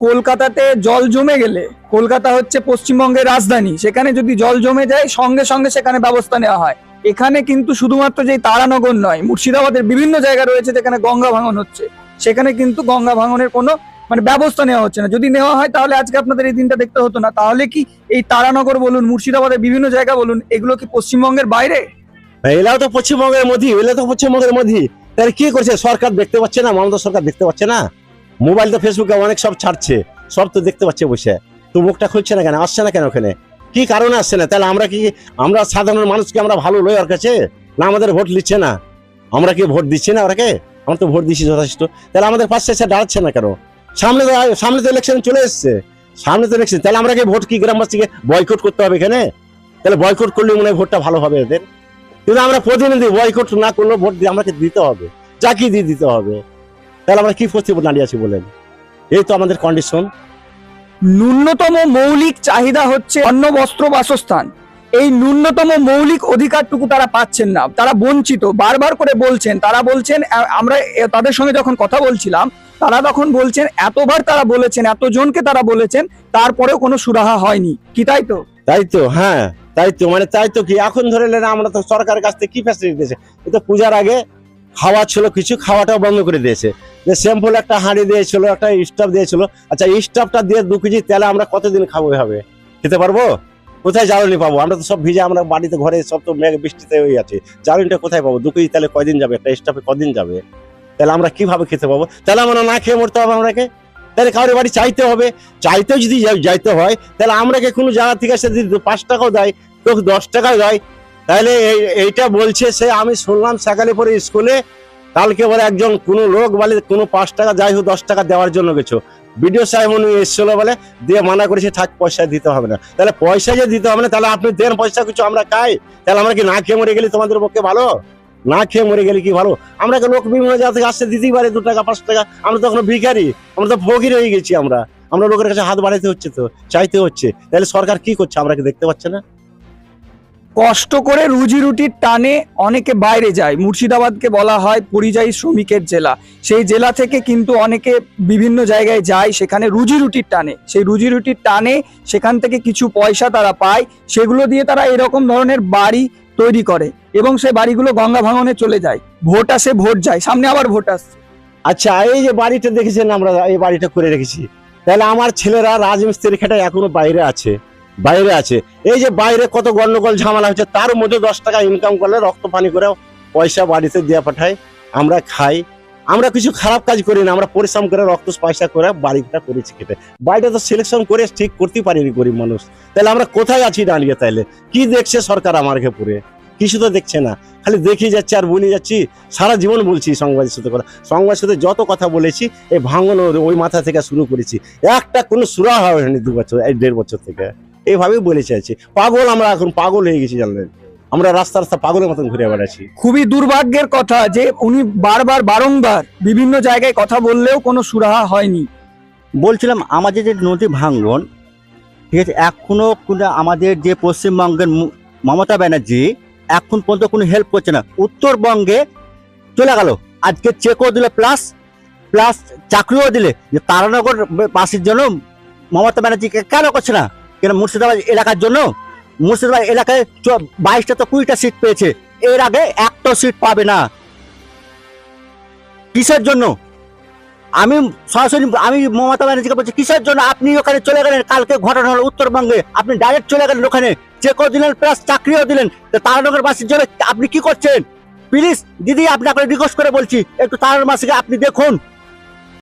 কলকাতাতে জল জমে গেলে, কলকাতা হচ্ছে পশ্চিমবঙ্গের রাজধানী, সেখানে যদি জল জমে যায়, সঙ্গে সঙ্গে সেখানে ব্যবস্থা নেওয়া হয়। এখানে কিন্তু শুধুমাত্র যে তারানগর নয়, মুর্শিদাবাদের বিভিন্ন জায়গা রয়েছে যেখানে গঙ্গা ভাঙন হচ্ছে। সেখানে কিন্তু গঙ্গা ভাঙনের কোনো মানে ব্যবস্থা নেওয়া হচ্ছে না। যদি নেওয়া হয়, তাহলে আজকে আপনাদের এই দিনটা দেখতে হতো না। তাহলে কি এই তারানগর বলুন, মুর্শিদাবাদের বিভিন্ন জায়গা বলুন, এগুলো কি পশ্চিমবঙ্গের বাইরে? এলাও তো পশ্চিমবঙ্গের মধ্যে এলা তো পশ্চিমবঙ্গের মধ্যে তাহলে কি করছে? সরকার দেখতে পাচ্ছে না? মমতা সরকার দেখতে পাচ্ছে না? মোবাইল তো ফেসবুকে অনেক সব ছাড়ছে, সব তো দেখতে পাচ্ছে বসে। তো মুখটা খুলছে না কেন? আসছে না কেন ওখানে? কি কারণে আসছে না? তাহলে আমরা কি, আমরা সাধারণ মানুষকে আমরা ভালো লই ওর কাছে? না আমাদের ভোট নিচ্ছে না? আমরা কি ভোট দিচ্ছি না ওরাকে? আমরা তো ভোট দিচ্ছি যথেষ্ট। তাহলে আমাদের পাশে এসে দাঁড়াচ্ছে না কেন? সামনে তো সামনে তো ইলেকশন চলে এসছে। সামনে তো ইলেকশন তাহলে আমরা কি ভোট কি গ্রামবাসীকে বয়কট করতে হবে এখানে? তাহলে বয়কট করলে মনে হয় ভোটটা ভালো হবে এদের। কিন্তু আমরা প্রতিনিধি বয়কট না করলেও ভোট দিয়ে আমাকে দিতে হবে। চাকরি দিয়ে দিতে হবে? তাহলে আমরা কি পরিস্থিতি দাঁড়িয়ে আছি বলেন? এই তো আমাদের কন্ডিশন ন্যূনতম মৌলিক চাহিদা হচ্ছে অন্ন বস্ত্র বাসস্থান। এই ন্যূনতম মৌলিক অধিকারটুকু তারা পাচ্ছেন না। তারা বঞ্চিত। বারবার করে বলছেন তারা বলছেন আমরা তাদের সঙ্গে যখন কথা বলছিলাম তারা তখন বলছেন এতবার তারা বলেছেন এতজনকে তারা বলেছেন তারপরেও কোনো সুরাহা হয়নি। কি তাই তো? তাই তো হ্যাঁ তাই তো। মানে তাই তো কি? এখন ধরে নেন আমরা তো সরকারের কাছ থেকে কি ফ্যাসিলিটি দিয়েছে? এটা পূজার আগে খাওয়া ছিল, কিছু খাওয়াটাও বন্ধ করে দিয়েছে। যে স্যাম্পল একটা হাঁড়ি দিয়েছিল, একটা স্টাফ দিয়েছিল আচ্ছা স্টাফটা দিয়ে দু কেজি তেলে আমরা কতদিন খাব এভাবে? খেতে পারব? কোথায় জ্বালানি পাবো? আমরা তো সব ভিজে, আমরা বাড়িতে, ঘরে সব তো মেঘ বৃষ্টিতে হয়ে আছে। জ্বালানিটা কোথায় পাবো? দু কেজি তাহলে কয়দিন যাবে? একটা স্টাফে কদিন যাবে? তাহলে আমরা কীভাবে খেতে পাবো? তাহলে আমরা না খেয়ে মরতে হবে আমরাকে? তাহলে কারোর বাড়ি চাইতে হবে। চাইতেও যদি যাই- যাইতে হয়, তাহলে আমরাকে কোনো জায়গা থেকে সে যদি পাঁচ টাকাও দেয়, তো দশ টাকাও দেয় তাহলে এই- এইটা বলছে সে, আমি শুনলাম সকালে পরে স্কুলে কালকে বলে একজন কোনো লোক বলে কোনো পাঁচ টাকা, যাই হোক দশ টাকা দেওয়ার জন্য গেছো বিডিও সাহেব উনি এসেছিল বলে দিয়ে মানা করেছে, থাক পয়সা দিতে হবে না। তাহলে পয়সা যে দিতে হবে না, তাহলে আপনি দেন পয়সা, কিছু আমরা খাই। তাহলে আমরা কি না খেয়ে মরে গেলে তোমাদের পক্ষে ভালো? না খেয়ে মরে গেলে কি ভালো? আমরা লোক বিভিন্ন জায়গা থেকে আসতে দিতেই পারে দু টাকা, পাঁচ টাকা। আমরা তো এখন ভিখারি, আমরা তো ভোগী হয়ে গেছি আমরা। আমরা লোকের কাছে হাত বাড়াইতে হচ্ছে তো, চাইতে হচ্ছে। তাহলে সরকার কি করছে, আমরা কি দেখতে পাচ্ছে না? কষ্ট করে রুজি রুটির টানে অনেকে বাইরে যায়। মুর্শিদাবাদকে বলা হয় পরিযায়ী শ্রমিকের জেলা। সেই জেলা থেকে কিন্তু অনেকে বিভিন্ন জায়গায় যায়, সেখানে রুজি রুটির টানে। সেই রুজি রুটির টানে, সেখান থেকে কিছু পয়সা তারা পায়। সেগুলো দিয়ে তারা এরকম ধরনের বাড়ি তৈরি করে এবং সেই বাড়িগুলো গঙ্গা ভাঙনে চলে যায়। ভোট আসে, ভোট যায়। সামনে আবার ভোট আসছে। আচ্ছা এই যে বাড়িটা দেখেছেন আমরা, এই বাড়িটা করে রেখেছি। তাহলে আমার ছেলেরা রাজমিস্ত্রি খেটে এখনও বাইরে আছে। বাইরে আছে। এই যে বাইরে কত গন্ডগোল, ঝামেলা হচ্ছে, তার মধ্যে দশ টাকা ইনকাম করলে রক্ত পানি করে পয়সা বাড়িতে দিয়ে পাঠাই আমরা খাই। আমরা কিছু খারাপ কাজ করি না, আমরা পরিশ্রম করে রক্ত পয়সা করে বাড়িটা করেছি খেতে। বাড়িটা তো সিলেকশন করে ঠিক করতে পারিনি গরিব মানুষ। তাহলে আমরা কোথায় আছি দাঁড়িয়ে তাইলে কি দেখছে সরকার আমার পুরে কিছু তো দেখছে না। খালি দেখি যাচ্ছে আর বলে যাচ্ছি, সারা জীবন বলছি সংবাদের সাথে কথা। সংবাদ সাথে যত কথা বলেছি, এই ভাঙন ওই মাথা থেকে শুরু করেছি। একটা কোনো সুরা হয়নি দু বছর, এই দেড় বছর থেকে। এইভাবেই বলে চাইছি। পাগল আমরা এখন পাগল হয়ে গেছি জানলেন আমরা রাস্তা রাস্তা পাগলের মতন ঘুরে বেড়াচ্ছি। খুবই দুর্ভাগ্যের কথা যে উনি বারবার বারংবার বিভিন্ন জায়গায় কথা বললেও কোনো সুরাহা হয়নি। বলছিলাম আমাদের যে নদী ভাঙ্গন ঠিক আছে এখনও কোনো আমাদের যে পশ্চিমবঙ্গের মমতা ব্যানার্জি এখন পর্যন্ত কোনো হেল্প করছে না। উত্তরবঙ্গে চলে গেল। আজকে চেকও দিলে প্লাস প্লাস চাকরিও দিলে। যে তারানগর বাসের জন্য মমতা ব্যানার্জিকে কেন করছে না? কেন মুর্শিদাবাদ এলাকার জন্য? মুর্শিদাবাদ এলাকায় বাইশটা তো কুড়িটা সিট পেয়েছে। এর আগে একটা সিট পাবে না। কিসের জন্য? আমি সরাসরি আমি মমতা ব্যানার্জিকে বলছি, কিসের জন্য? আপনি ওখানে চলে গেলেন, কালকে ঘটনা হলো উত্তরবঙ্গে। আপনি ডাইরেক্ট চলে গেলেন ওখানে। চেকও দিলেন প্লাস চাকরিও দিলেন তারানগর বাসের জন্য আপনি কি করছেন? প্লিজ দিদি, আপনাকে রিকোয়েস্ট করে বলছি, একটু তারানগর বাসীকে আপনি দেখুন।